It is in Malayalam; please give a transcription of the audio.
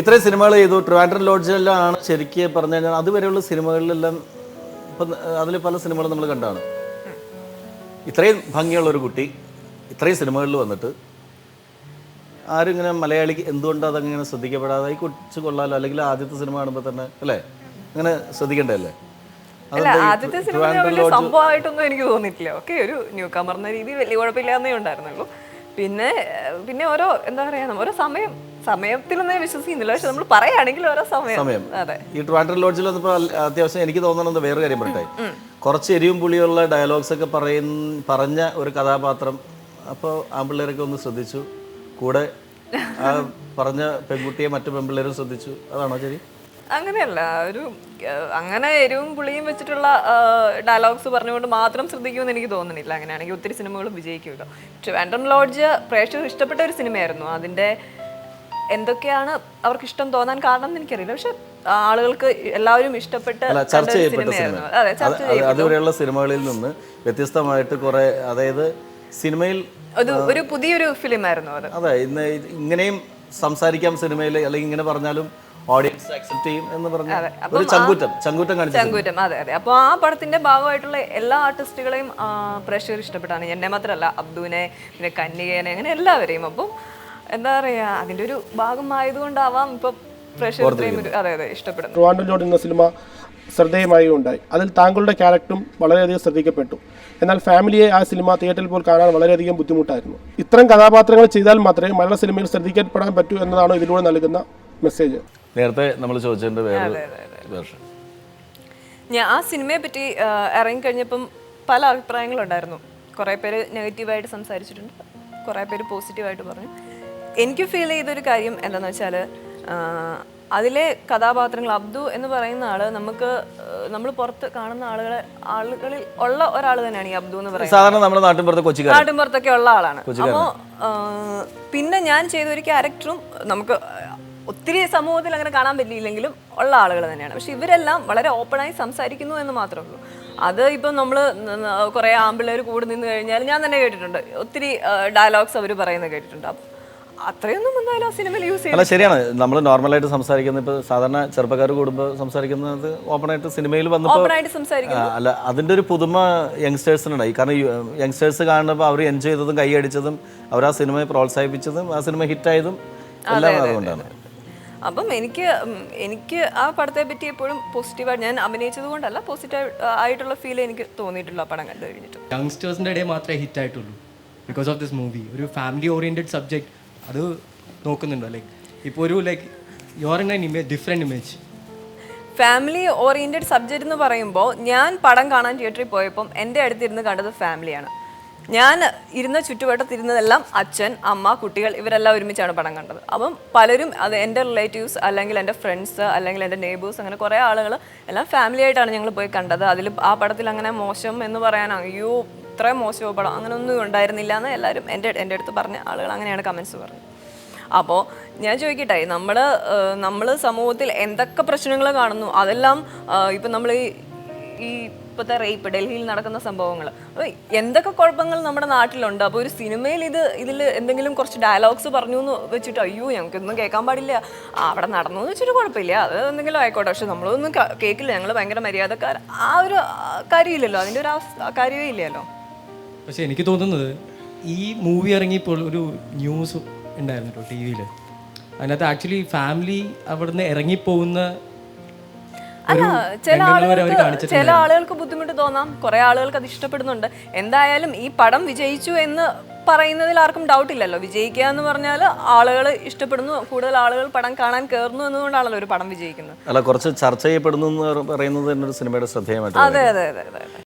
ഇത്രയും സിനിമകൾ ചെയ്തു. ട്രിവാൻഡ്രം ലോഡ്ജിലെല്ലാം ആണ് ശരിക്കും പറഞ്ഞു കഴിഞ്ഞാൽ അതുവരെയുള്ള സിനിമകളിലെല്ലാം ഇപ്പം അതിൽ പല സിനിമകളും നമ്മൾ കണ്ടാണ്. ഇത്രയും ഭംഗിയുള്ള ഒരു കുട്ടി ഇത്രയും സിനിമകളിൽ വന്നിട്ട് ആരും ഇങ്ങനെ മലയാളിക്ക് എന്തുകൊണ്ട് അതങ്ങനെ ശ്രദ്ധിക്കപ്പെടാതെ? ഈ കൊച്ചു കൊള്ളാലോ അല്ലെങ്കിൽ ആദ്യത്തെ സിനിമ കാണുമ്പോൾ തന്നെ അല്ലേ? അങ്ങനെ ശ്രദ്ധിക്കണ്ടല്ലേ ആദ്യത്തെ സിനിമ സംഭവമായിട്ടൊന്നും എനിക്ക് തോന്നിയിട്ടില്ല. ഓക്കെ ഒരു ന്യൂ കമർ എന്ന രീതി വലിയ കുഴപ്പമില്ലാന്നേ ഉണ്ടായിരുന്നുള്ളൂ. പിന്നെ പിന്നെ ഓരോ എന്താ പറയാ ഓരോ സമയം സമയത്തിലൊന്നും വിശ്വസിക്കുന്നില്ല. പക്ഷെ നമ്മൾ പറയുകയാണെങ്കിൽ ഓരോ സമയം. സമയം. അതെ. ഈ ട്രാൻഡർ ലോഡ്ജിൽ വന്നപ്പോൾ അത്യാവശ്യം എനിക്ക് തോന്നുന്നത് വേറെ കാര്യം പറയട്ടെ. കുറച്ച് എരിവും പുളിയുള്ള ഡയലോഗ്സ് ഒക്കെ പറയുന്ന പറഞ്ഞ ഒരു കഥാപാത്രം. അപ്പോൾ ആൺപിള്ളേരൊക്കെ ഒന്ന് ശ്രദ്ധിച്ചു. കൂടെ പറഞ്ഞ പെൺകുട്ടിയെ മറ്റു പെൺപിള്ളേരും ശ്രദ്ധിച്ചു. അതാണോ ശരി? അങ്ങനെയല്ല ഒരു അങ്ങനെ എരിവും പുളിയും വെച്ചിട്ടുള്ള ഡയലോഗ്സ് പറഞ്ഞുകൊണ്ട് മാത്രം ശ്രദ്ധിക്കുമെന്ന് എനിക്ക് തോന്നുന്നില്ല. അങ്ങനെയാണെങ്കിൽ ഒത്തിരി സിനിമകളും വിജയിക്കുമല്ലോ. ട്രിവാൻഡ്രം ലോഡ്ജ് പ്രേക്ഷകർ ഇഷ്ടപ്പെട്ട ഒരു സിനിമയായിരുന്നു. അതിന്റെ എന്തൊക്കെയാണ് അവർക്ക് ഇഷ്ടം തോന്നാൻ കാരണം എന്ന് എനിക്കറിയില്ല. പക്ഷെ ആളുകൾക്ക് എല്ലാവരും ഇഷ്ടപ്പെട്ട് ചർച്ച ചെയ്യപ്പെട്ട സിനിമ. അതുവരെയുള്ള സിനിമകളിൽ നിന്ന് വ്യത്യസ്തമായിട്ട് കുറെ അതായത് സിനിമയിൽ ഒരു പുതിയൊരു ഫിലിം ആയിരുന്നു അത്. അതെ ഇന്ന് ഇങ്ങനെയും സംസാരിക്കാം സിനിമയിൽ അല്ലെങ്കിൽ ഇങ്ങനെ പറഞ്ഞാലും ഓഡിയൻസ് അക്സെപ്റ്റ് ചെയ്യും എന്ന് പറഞ്ഞ ഒരു ചങ്കൂറ്റം ചങ്കൂറ്റം കാണിച്ചു ചങ്കൂറ്റം അതെ അതെ. അപ്പോൾ ആ പടത്തിന്റെ ഭാഗമായിട്ടുള്ള എല്ലാ ആർട്ടിസ്റ്റുകളെയും പ്രഷർ പ്രേക്ഷകർ ഇഷ്ടപ്പെട്ടാണ്. എന്നെ മാത്രമല്ല അബ്ദുവിനെ പിന്നെ കന്യകേനെ അങ്ങനെ എല്ലാവരെയും. അപ്പം എന്താ പറയാ അതിന്റെ ഒരു ഭാഗം ഭാഗമായതുകൊണ്ടാവാം ഇപ്പൊ പ്രേക്ഷകർ ഇത്രയും ഒരു അതെ അതെ ഇഷ്ടപ്പെടുന്നു ട്രിവാൻഡ്രം ലോഡ് എന്ന സിനിമ ശ്രദ്ധേയമായി ഉണ്ടായി അതിൽ താങ്കളുടെ ക്യാരക്ടറും വളരെയധികം ശ്രദ്ധിക്കപ്പെട്ടു. എന്നാൽ ഫാമിലിയെ ആ സിനിമ തിയേറ്ററിൽ പോൽ കാണാൻ വളരെയധികം ബുദ്ധിമുട്ടായിരുന്നു. ഇത്തരം കഥാപാത്രങ്ങൾ ചെയ്താൽ മാത്രമേ മലയാള സിനിമയിൽ ശ്രദ്ധിക്കപ്പെടാൻ പറ്റൂ എന്നതാണ് ഇതിലൂടെ നൽകുന്ന മെസ്സേജ്. നേരത്തെ നമ്മൾ ചോദിച്ചതിന്റെ വേറെ വേർഷൻ. ഞാൻ ആ സിനിമയെ പറ്റി ഇറങ്ങി ഇറങ്ങിക്കഴിഞ്ഞപ്പം പല അഭിപ്രായങ്ങളുണ്ടായിരുന്നു. കുറേ പേര് നെഗറ്റീവായിട്ട് സംസാരിച്ചിട്ടുണ്ട്. കുറേ പേര് പോസിറ്റീവായിട്ട് പറഞ്ഞു. എനിക്ക് ഫീൽ ചെയ്തൊരു കാര്യം എന്താണെന്ന് വെച്ചാൽ അതിലെ കഥാപാത്രങ്ങൾ അബ്ദു എന്ന് പറയുന്ന ആൾ നമുക്ക് നമ്മൾ പുറത്ത് കാണുന്ന ആളുകളെ ആളുകളിൽ ഉള്ള ഒരാൾ തന്നെയാണ് ഈ അബ്ദു എന്ന് പറയുന്നത്. സാധാരണ നമ്മുടെ നാട്ടിൻപുറത്തെ നാട്ടിൻപുറത്തൊക്കെ ഉള്ള ആളാണ്. അപ്പോൾ പിന്നെ ഞാൻ ചെയ്ത ഒരു ക്യാരക്ടറും നമുക്ക് ഒത്തിരി സമൂഹത്തിൽ അങ്ങനെ കാണാൻ പറ്റിയില്ലെങ്കിലും ഉള്ള ആളുകൾ തന്നെയാണ്. പക്ഷെ ഇവരെല്ലാം വളരെ ഓപ്പണായി സംസാരിക്കുന്നു എന്ന് മാത്രമേ ഉള്ളൂ. അത് ഇപ്പം നമ്മൾ കുറേ ആമ്പിള്ളേർ കൂടെ നിന്ന് കഴിഞ്ഞാൽ ഞാൻ തന്നെ കേട്ടിട്ടുണ്ട്. ഒത്തിരി ഡയലോഗ്സ് അവർ പറയുന്നത് കേട്ടിട്ടുണ്ട്. അപ്പം അത്രയൊന്നും എന്തായാലും ആ സിനിമയിൽ യൂസ് അല്ല ശരിയാണ്. നമ്മൾ നോർമലായിട്ട് സംസാരിക്കുന്ന ഇപ്പോൾ സാധാരണ ചെറുപ്പക്കാർ കൂടുമ്പോൾ സംസാരിക്കുന്നത് ഓപ്പണായിട്ട് സിനിമയിൽ വന്നപ്പോൾ അല്ല അതിന്റെ ഒരു പുതുമ യങ്സ്റ്റേഴ്സിനുണ്ടായി. കാരണം യങ്സ്റ്റേഴ്സ് കാണുമ്പോൾ അവർ എൻജോയ് ചെയ്തതും കൈയടിച്ചതും അവർ ആ സിനിമയെ പ്രോത്സാഹിപ്പിച്ചതും ആ സിനിമ ഹിറ്റ് ഹിറ്റായതും എല്ലാം അതുകൊണ്ടാണ്. അപ്പം എനിക്ക് എനിക്ക് ആ പടത്തെ പറ്റി എപ്പോഴും പോസിറ്റീവായിട്ട് ഞാൻ അഭിനയിച്ചത് കൊണ്ടല്ല പോസിറ്റീവ് ആയിട്ടുള്ള ഫീൽ എനിക്ക് തോന്നിയിട്ടുള്ള ആ പടം കണ്ടു കഴിഞ്ഞിട്ട്. യങ്സ്റ്റേഴ്സിന്റെ ഇടയിൽ മാത്രമേ ഹിറ്റ് ആയിട്ടുള്ളൂ. ബിക്കോസ് ഓഫ് ദിസ് മൂവി ഒരു ഫാമിലി ഓറിയന്റഡ് സബ്ജക്റ്റ് അത് നോക്കുന്നുണ്ടോ? ലൈക്ക് ഇപ്പോൾ ഒരു like you are in image different image family oriented subject എന്ന് പറയുമ്പോൾ ഞാൻ പടം കാണാൻ തിയേറ്ററിൽ പോയപ്പം എന്റെ അടുത്തിരുന്ന് കണ്ടത് ഫാമിലിയാണ് ഞാൻ ഇരുന്ന ചുറ്റുവട്ടത്തിരുന്നതെല്ലാം അച്ഛൻ അമ്മ കുട്ടികൾ ഇവരെല്ലാം ഒരുമിച്ചാണ് പടം കണ്ടത്. അപ്പം പലരും അത് എന്റെ റിലേറ്റീവ്സ് അല്ലെങ്കിൽ എന്റെ ഫ്രണ്ട്സ് അല്ലെങ്കിൽ എന്റെ നെയ്ബേഴ്സ് അങ്ങനെ കുറേ ആളുകൾ എല്ലാം ഫാമിലി ആയിട്ടാണ് ഞങ്ങൾ പോയി കണ്ടത്. അതിൽ ആ പടത്തിൽ അങ്ങനെ മോശം എന്ന് പറയാൻ അയ്യോ ഇത്രയും മോശമോ പടം അങ്ങനെ ഒന്നും ഉണ്ടായിരുന്നില്ല എന്ന് എല്ലാവരും എന്റെ എന്റെ അടുത്ത് പറഞ്ഞ ആളുകൾ അങ്ങനെയാണ് കമൻസ് പറഞ്ഞത്. അപ്പോൾ ഞാൻ ചോദിക്കട്ടെ നമ്മൾ നമ്മൾ സമൂഹത്തിൽ എന്തൊക്കെ പ്രശ്നങ്ങൾ കാണുന്നു? അതെല്ലാം ഇപ്പം നമ്മൾ ഈ ഇപ്പോഴത്തെ റേപ്പ് ഡൽഹിയിൽ നടക്കുന്ന സംഭവങ്ങൾ എന്തൊക്കെ കുഴപ്പങ്ങൾ നമ്മുടെ നാട്ടിലുണ്ട്? അപ്പോൾ ഒരു സിനിമയിൽ ഇത് ഇതിൽ എന്തെങ്കിലും കുറച്ച് ഡയലോഗ്സ് പറഞ്ഞു എന്ന് വെച്ചിട്ട് അയ്യോ ഞങ്ങൾക്കൊന്നും കേൾക്കാൻ പാടില്ല. അവിടെ നടന്നു എന്ന് വെച്ചിട്ട് കുഴപ്പമില്ല. അത് എന്തെങ്കിലും ആയിക്കോട്ടെ. പക്ഷെ നമ്മളൊന്നും കേൾക്കില്ല. ഞങ്ങൾ ഭയങ്കര മര്യാദക്കാർ ആ ഒരു കാര്യമില്ലല്ലോ. അതിന്റെ ഒരു കാര്യമേ ഇല്ലല്ലോ. പക്ഷെ എനിക്ക് തോന്നുന്നത് ഈ മൂവി ഇറങ്ങിയപ്പോൾ ഒരു ന്യൂസ് ഉണ്ടായിരുന്നു ടി വിയിൽ. അതിനകത്ത് ആക്ച്വലി ഫാമിലി അവിടുന്ന് ഇറങ്ങിപ്പോകുന്ന അല്ല ചില ആളുകൾക്ക് ചില ആളുകൾക്ക് ബുദ്ധിമുട്ട് തോന്നാം. കുറെ ആളുകൾക്ക് അത് ഇഷ്ടപ്പെടുന്നുണ്ട്. എന്തായാലും ഈ പടം വിജയിച്ചു എന്ന് പറയുന്നതിൽ ആർക്കും ഡൗട്ട് ഇല്ലല്ലോ. വിജയിക്കുക എന്ന് പറഞ്ഞാൽ ആളുകൾ ഇഷ്ടപ്പെടുന്നു. കൂടുതൽ ആളുകൾ പടം കാണാൻ കയറുന്നു എന്നുകൊണ്ടാണല്ലോ ഒരു പടം വിജയിക്കുന്നത്. അല്ല കുറച്ച് ചർച്ച ചെയ്യപ്പെടുന്നു എന്ന് പറയുന്നത് തന്നെ ഒരു സിനിമയുടെ ശ്രദ്ധേയമായിട്ട് അതെ അതെ അതെ അതെ.